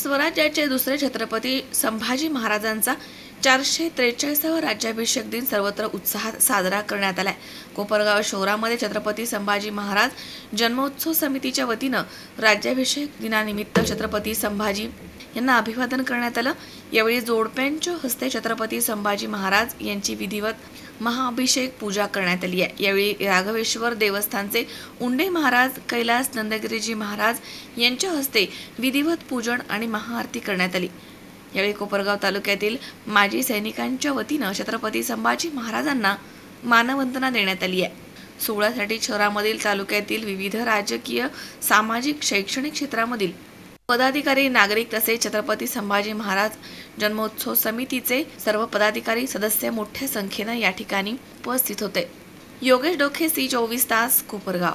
स्वराज्याचे दुसरे छत्रपती संभाजी महाराजांचा चारशे त्रेचाळीसावा राज्याभिषेक दिन सर्वत्र उत्साहात साजरा करण्यात आलाय. कोपरगाव शहरामध्ये छत्रपती संभाजी महाराज जन्मोत्सव समितीच्या वतीनं राज्याभिषेक दिनानिमित्त छत्रपती संभाजी यांना अभिवादन करण्यात आलं. यावेळी जोडप्यांच्या हस्ते छत्रपती संभाजी महाराज यांची विधिवत महाअभिषेक पूजा करण्यात आली आहे. यावेळी राघवेश्वर देवस्थानचे उंडे महाराज कैलास नंदगिरीजी महाराज यांच्या हस्ते विधिवत पूजन आणि महाआरती करण्यात आली. यावेळी कोपरगाव तालुक्यातील माजी सैनिकांच्या वतीनं छत्रपती संभाजी महाराजांना मानवंदना देण्यात आली आहे. सोहळ्यासाठी शहरामधील तालुक्यातील विविध राजकीय सामाजिक शैक्षणिक क्षेत्रामधील पदाधिकारी नागरिक तसेच छत्रपती संभाजी महाराज जन्मोत्सव समितीचे सर्व पदाधिकारी सदस्य मोठ्या संख्येनं या ठिकाणी उपस्थित होते. योगेश डोखे सी चोवीस तास कोपरगाव.